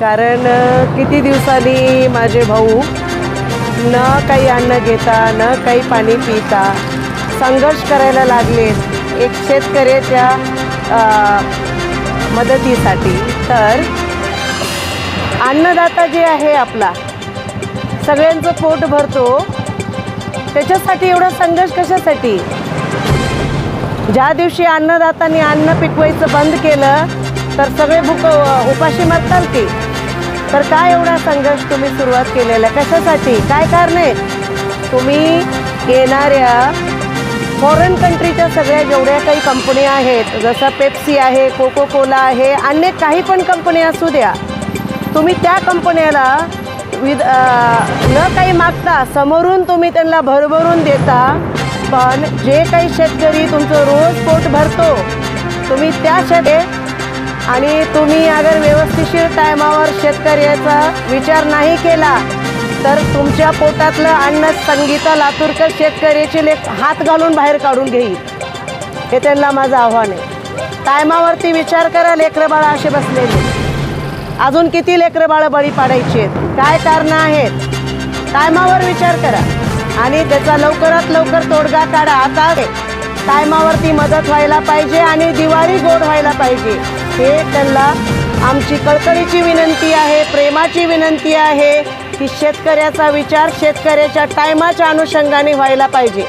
कारण किती दिवसांनी माझे भाऊ न काही अन्न घेता न काही पाणी पिता संघर्ष करायला लागले. एक शेतकऱ्याच्या त्या मदतीसाठी. तर अन्नदाता जे आहे आपला सगळ्यांचं पोट भरतो. त्याच्यासाठी एवढा संघर्ष कशासाठी? ज्या दिवशी अन्नदातांनी अन्न पिकवायचं बंद केलं तर सगळे भूक उपाशी मरताल की? तर काय एवढा संघर्ष तुम्ही सुरुवात केलेला? आहे? कशासाठी? काय कारण आहे? तुम्ही येणाऱ्या फॉरेन कंट्रीच्या सगळ्या जेवढ्या काही कंपन्या आहेत जसं पेप्सी आहे कोको कोला आहे अन्य काही पण कंपनी असू द्या तुम्ही त्या कंपन्याला विद न काही मागता समोरून तुम्ही त्यांना भरभरून देता पण जे काही शेतकरी तुमचं रोज पोट भरतो तुम्ही त्या शेत आणि तुम्ही अगर व्यवस्थिशीर टायमावर शेतकऱ्याचा विचार नाही केला तर तुमच्या पोटातलं अन्न संगीता लातूरकर शेतकऱ्याची लेख हात घालून बाहेर काढून घेईल. हे त्यांना माझं आव्हान आहे. टायमावरती विचार करा लेकरं असे बसलेले. अजून किती लेकरं बाळं बळी पाडायची आहेत? काय कारणं आहेत? टायमावर विचार करा. आणि त्याचा लवकरात लवकर तोडगा काढा. आता टायमावरती मदत व्हायला पाहिजे आणि दिवाळी गोड व्हायला पाहिजे. हे त्यांना आमची कळकळीची विनंती आहे प्रेमाची विनंती आहे की शेतकऱ्याचा विचार शेतकऱ्याच्या टायमाच्या अनुषंगाने व्हायला पाहिजे.